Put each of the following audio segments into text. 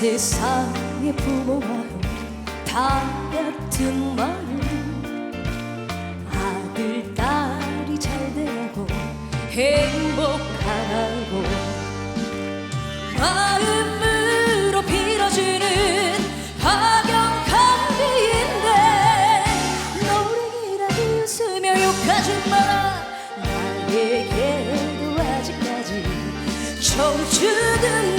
세상의 부모와도 다 같은 마음 아들 딸이 잘 되고 행복하고. 마음으로 빌어주는 박영감비인데 노래기라도 웃으며 욕하지 마라 나에게도 아직까지 청춘은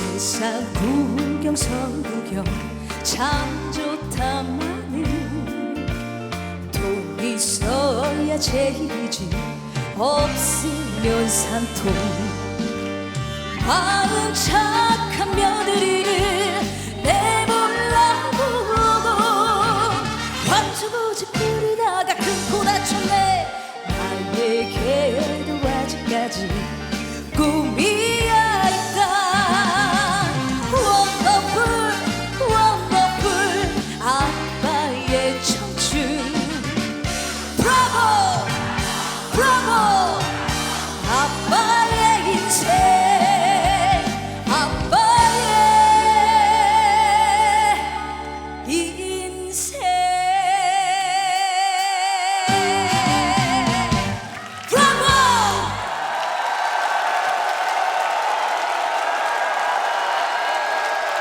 세상 구경 성구경 참 좋다마는 돈 있어야 제일이지 없으면 산통. 마음 착한 며느리를 내몰라 부르고 반주고집 뿌리다가 끊고 다쳤네 나에게도 아직까지 꿈이